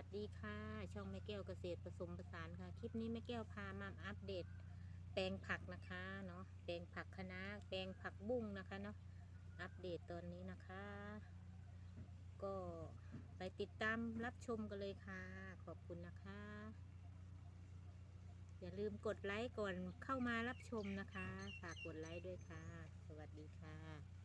วัสดีค่ะ ช่องแม่แก้วเกษตรผสมผสานค่ะ คลิปนี้แม่แก้วพามาอัปเดต แปลงผักนะคะเนาะแปลงผักคะน้าแปลงผักบุ้งนะคะเนาะอัปเดตตอนนี้นะคะ ก็ไปติดตามรับชมกันเลยค่ะ ขอบคุณนะคะ อย่าลืมกดไลค์ก่อนเข้ามารับชมนะคะ ฝากกดไลค์ด้วยค่ะ สวัสดีค่ะ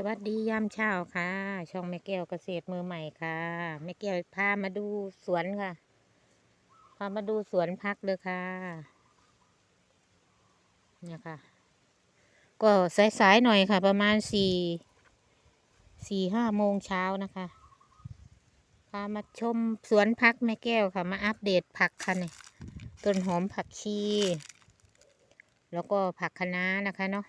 สวัสดียามเช้าค่ะ ช่องแม่แก้วเกษตรมือใหม่ค่ะแม่แก้วพามาดูสวนค่ะ พามาดูสวนพักเลยค่ะ เนี่ยค่ะ ก็สายๆหน่อยค่ะ ประมาณสี่สี่ห้าโมงเช้านะคะ พามาชมสวนพักแม่แก้วค่ะ มาอัปเดตผักค่ะเนี่ยต้นหอมผักชี แล้วก็ผักคะน้านะคะเนาะ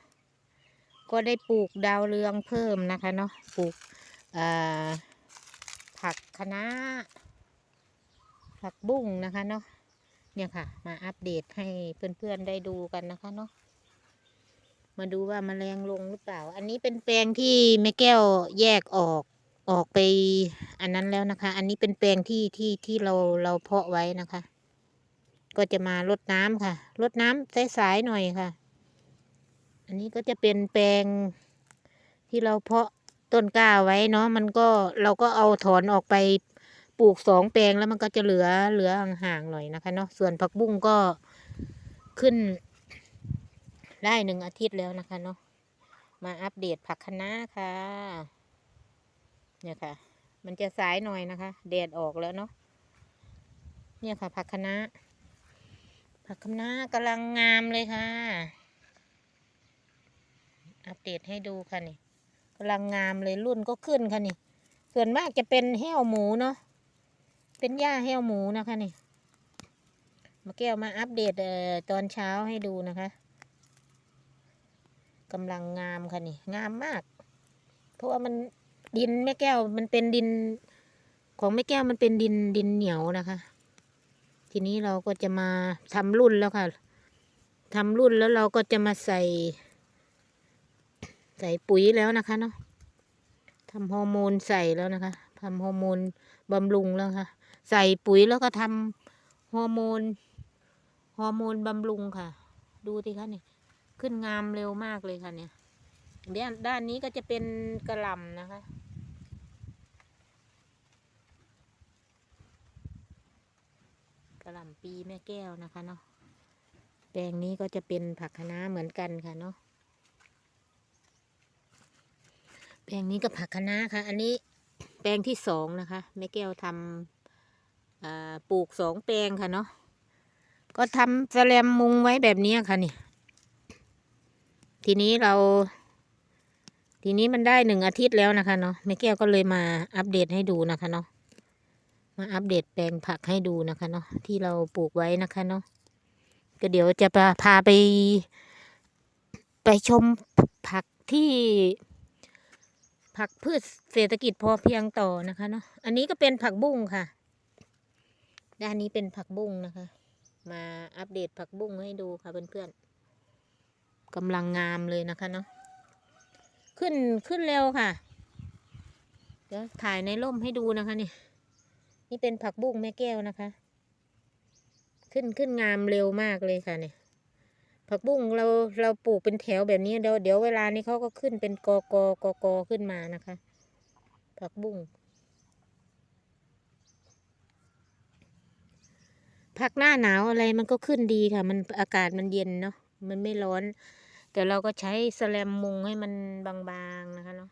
ก็ได้ปลูกดาวเรืองเพิ่มนะคะเนาะปลูกผักคะน้าผักบุ้งนะคะเนาะเนี่ยค่ะ มาอัปเดตให้เพื่อนๆได้ดูกันนะคะเนาะมาดูว่ามแมลงลงหรือเปล่า อันนี้เป็นแปลงที่แม่แก้วแยกออกออกไปอันนั้นแล้วนะคะ อันนี้เป็นแปลงที่ที่ที่เราเราเพาะไว้นะคะ ก็จะมารดน้ำค่ะรดน้ำสายๆหน่อยค่ะ อันนี้ก็จะเป็นแปลงที่เราเพาะต้นกล้าไว้เนาะมันก็เราก็เอาถอนออกไปปลูกสองแปลงแล้วมันก็จะเหลือเหลือห่างๆหน่อยนะคะเนาะส่วนผักบุ้งก็ขึ้น ได้หนึ่งอาทิตย์แล้วนะคะเนาะมาอัปเดตผักคะน้าค่ะเนี่ยค่ะ มันจะสายหน่อยนะคะแดดออกแล้วเนาะเนี่ยค่ะผักคะน้าผักคะน้ากำลังงามเลยค่ะ อัปเดตให้ดูค่ะนี่กำลังงามเลยรุ่นก็ขึ้นค่ะนี่ส่วนมากจะเป็นแห้วหมูเนาะเป็นหญ้าแห้วหมูนะคะนี่มาแก้วมาอัปเดตเอ่อตอนเช้าให้ดูนะคะกำลังงามค่ะนี่งามมาก เพราะว่ามันดินแม่แก้วมันเป็นดิน ของแม่แก้วมันเป็นดินดินเหนียวนะคะ ทีนี้เราก็จะมาทำรุ่นแล้วค่ะทำรุ่นแล้วเราก็จะมาใส่ ใส่ปุ๋ยแล้วนะคะเนาะทำฮอร์โมนใส่แล้วนะคะทำฮอร์โมนบำรุงแล้วค่ะ ใส่ปุ๋ยแล้วก็ทำฮอร์โมนฮอร์โมนบำรุงค่ะ ดูสิคะนี่ขึ้นงามเร็วมากเลยค่ะเนี่ยด้านด้านนี้ก็จะเป็นกระหล่ำนะคะ กระหล่ำปีแม่แก้วนะคะเนาะแปลงนี้ก็จะเป็นผักคะน้าเหมือนกันค่ะเนาะ แปลงนี้ก็ผักคะน้าค่ะ อันนี้แปลงที่สองนะคะแม่แก้วทำปลูกสองแปลงค่ะเนาะก็ทำแสลมมุงไว้แบบนี้ค่ะนี่ ทีนี้เรา ทีนี้มันได้หนึ่งอาทิตย์แล้วนะคะเนาะแม่แก้วก็เลยมาอัปเดตให้ดูนะคะเนาะมาอัปเดตแปลงผักให้ดูนะคะเนาะที่เราปลูกไว้นะคะเนาะก็เดี๋ยวจะพาไป ไปชมผักที่ ผักพืชเศรษฐกิจพอเพียงต่อนะคะเนาะอันนี้ก็เป็นผักบุ้งค่ะ ด้านนี้เป็นผักบุ้งนะคะ มาอัปเดตผักบุ้งให้ดูค่ะเพื่อนๆกำลังงามเลยนะคะเนาะขึ้นขึ้นเร็วค่ะ เดี๋ยวถ่ายในร่มให้ดูนะคะนี่นี่เป็นผักบุ้งแม่แก้วนะคะ ขึ้นขึ้นงามเร็วมากเลยค่ะเนี่ย ผักบุ้งเราเราปลูกเป็นแถวแบบนี้เดี๋ยวเดี๋ยวเวลานี้เขาก็ขึ้นเป็นกอกอกอกอขึ้นมานะคะ ผักบุ้งผักหน้าหนาวอะไรมันก็ขึ้นดีค่ะ มันอากาศมันเย็นเนาะมันไม่ร้อน แต่เราก็ใช้แสแลมมุงให้มันบางๆนะคะเนาะ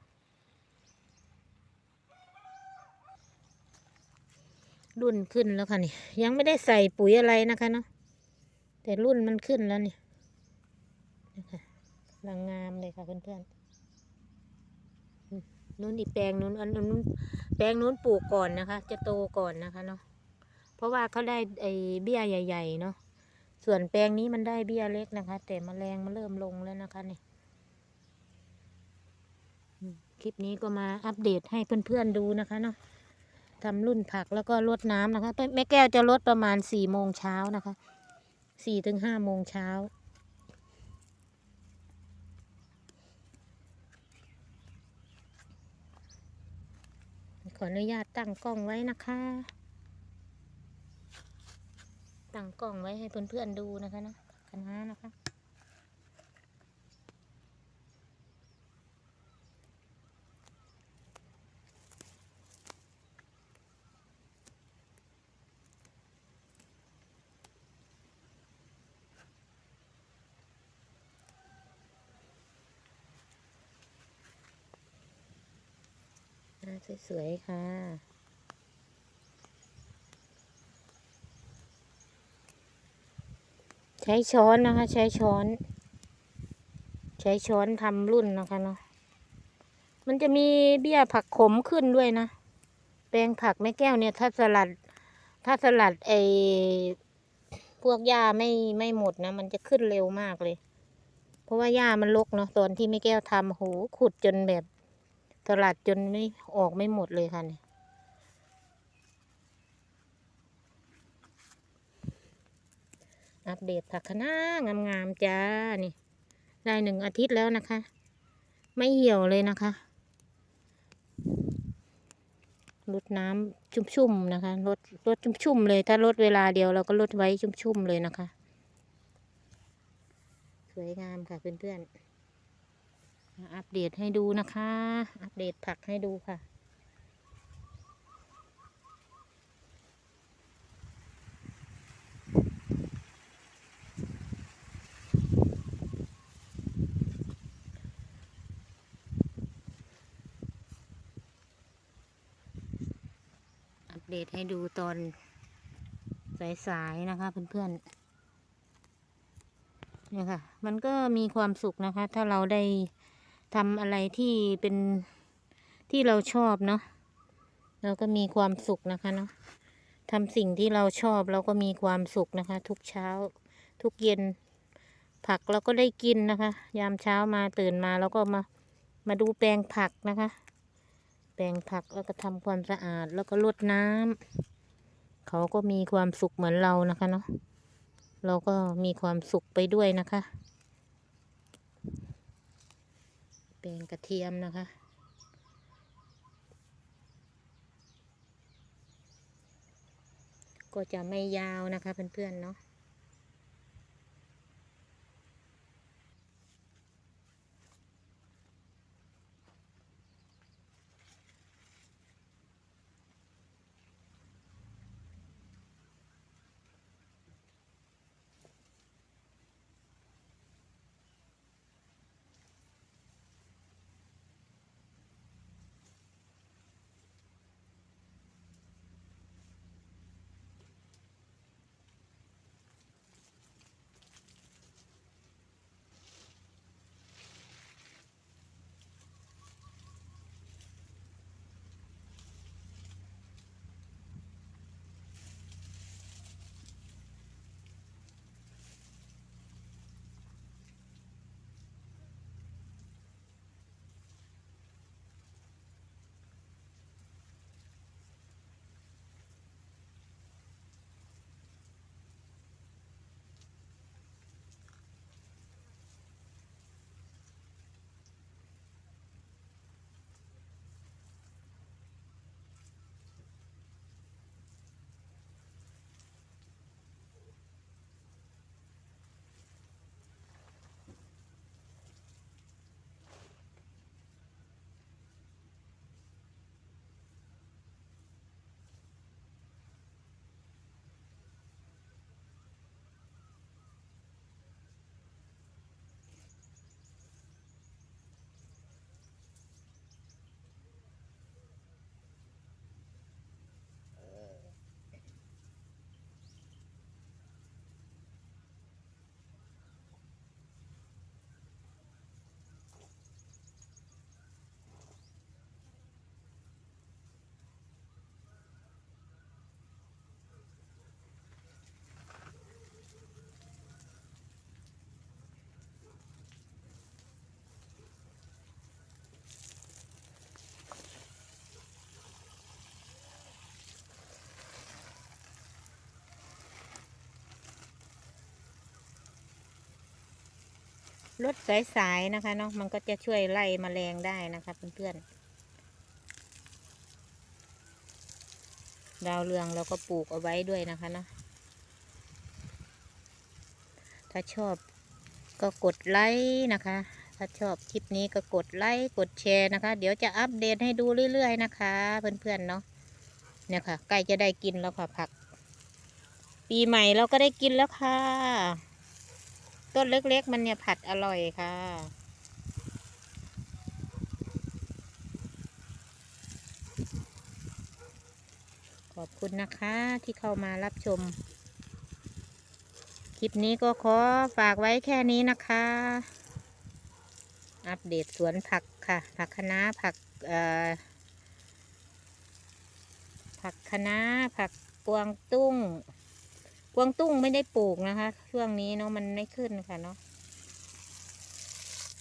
รุ่นขึ้นแล้วค่ะนี่ยังไม่ได้ใส่ปุ๋ยอะไรนะคะเนาะแต่รุ่นมันขึ้นแล้วนี่ นะคะลังงามเลยค่ะเพื่อนๆนู้นอีกแปลงนู้นอันนู้นแปลงนู้นปลูกก่อนนะคะ จะโตก่อนนะคะเนาะเพราะว่าเขาได้ไอ้เบี้ยใหญ่ ๆ เนาะส่วนแปลงนี้มันได้เบี้ยเล็กนะคะ แต่มแมลงมันเริ่มลงแล้วนะคะนี่อืมคลิปนี้ก็มาอัปเดตให้เพื่อนๆดูนะคะเนาะทำรุ่นผักแล้วก็รดน้ำนะคะแม่แก้วจะลดประมาณสี่โมงเช้านะคะสี่ถึงห้าโมงเช้า ขออนุญาตตั้งกล้องไว้นะคะ ตั้งกล้องไว้ให้เพื่อนๆดูนะคะนะคณะนะคะ สวยๆค่ะ ใช้ช้อนนะคะ ใช้ช้อน ใช้ช้อนทำรุ่นนะคะเนาะมันจะมีเบี้ยผักขมขึ้นด้วยนะ แปลงผักแม่แก้วเนี่ย ถ้าสลัด ถ้าสลัดไอพวกหญ้าไม่ไม่หมดนะ มันจะขึ้นเร็วมากเลย เพราะว่าหญ้ามันรกเนาะตอนที่แม่แก้วทำโหขุดจนแบบ สลัดจนไม่ออกไม่หมดเลยค่ะเนี่ยอัปเดตผักคะน้างามๆจ้านี่ ได้หนึ่งอาทิตย์แล้วนะคะ ไม่เหี่ยวเลยนะคะลดน้ำชุ่มๆนะคะลดลดชุ่มๆเลย ถ้าลดเวลาเดียวเราก็ลดไว้ชุ่มๆเลยนะคะ สวยงามค่ะเพื่อนๆ อัปเดตให้ดูนะคะ อัปเดตผักให้ดูค่ะ อัปเดตให้ดูตอนสายๆนะคะเพื่อนๆเนี่ยค่ะ มันก็มีความสุขนะคะ ถ้าเราได้ ทำอะไรที่เป็นที่เราชอบเนาะเราก็มีความสุขนะคะเนาะทำสิ่งที่เราชอบเราก็มีความสุขนะคะ ทุกเช้า ทุกเย็น ผักเราก็ได้กินนะคะ ยามเช้ามาตื่นมาเราก็มามาดูแปลงผักนะคะ แปลงผักแล้วก็ทำความสะอาดแล้วก็รดน้ำเขาก็มีความสุขเหมือนเรานะคะเนาะเราก็มีความสุขไปด้วยนะคะ แปลงกระเทียมนะคะ ก็จะไม่ยาวนะคะเพื่อนๆเนาะ ลดสายๆนะคะเนาะมันก็จะช่วยไล่แมลงได้นะคะเพื่อนๆดาวเรืองเราก็ปลูกเอาไว้ด้วยนะคะเนาะถ้าชอบก็กดไลค์นะคะ ถ้าชอบคลิปนี้ก็กดไลค์กดแชร์นะคะ เดี๋ยวจะอัปเดตให้ดูเรื่อยๆนะคะ เพื่อนๆเนาะเนี่ยค่ะใกล้จะได้กินแล้วค่ะผัก ปีใหม่เราก็ได้กินแล้วค่ะ ต้นเล็กๆ มันเนี่ยผัดอร่อยค่ะ ขอบคุณนะคะที่เข้ามารับชม คลิปนี้ก็ขอฝากไว้แค่นี้นะคะ อัปเดตสวนผักค่ะ ผักคะน้าผักผักคะน้าผักกวางตุ้ง กวางตุ้งไม่ได้ปลูกนะคะ ช่วงนี้เนาะมันไม่ขึ้นค่ะเนาะ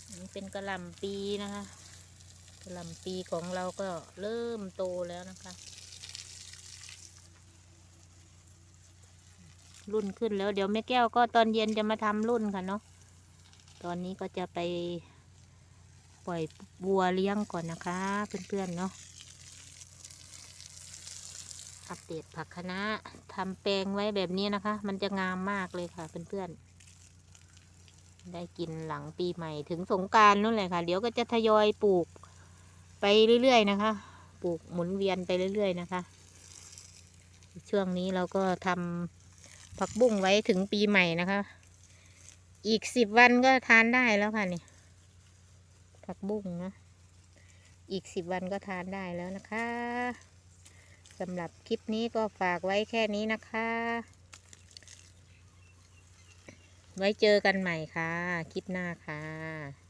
นนี้เป็นกระหล่ำปีนะคะกระหล่ำปีของเราก็เริ่มโตแล้วนะคะ รุ่นขึ้นแล้วเดี๋ยวแม่แก้วก็ตอนเย็นจะมาทำรุ่นค่ะเนาะตอนนี้ก็จะไปปล่อยวัวเลี้ยงก่อนนะคะ เพื่อนๆเนาะ อัปเดตผักคะน้าทำแปลงไว้แบบนี้นะคะ มันจะงามมากเลยค่ะเพื่อนๆ ได้กินหลังปีใหม่ถึงสงการนู่นแหละค่ะ เดี๋ยวก็จะทยอยปลูกไปเรื่อยๆนะคะ ปลูกหมุนเวียนไปเรื่อยๆนะคะ ช่วงนี้เราก็ทำผักบุ้งไว้ถึงปีใหม่นะคะ อีกสิบวันก็ทานได้แล้วค่ะนี่ผักบุ้งนะอีกสิบวันก็ทานได้แล้วนะคะ สำหรับคลิปนี้ก็ฝากไว้แค่นี้นะคะ ไว้เจอกันใหม่ค่ะ คลิปหน้าค่ะ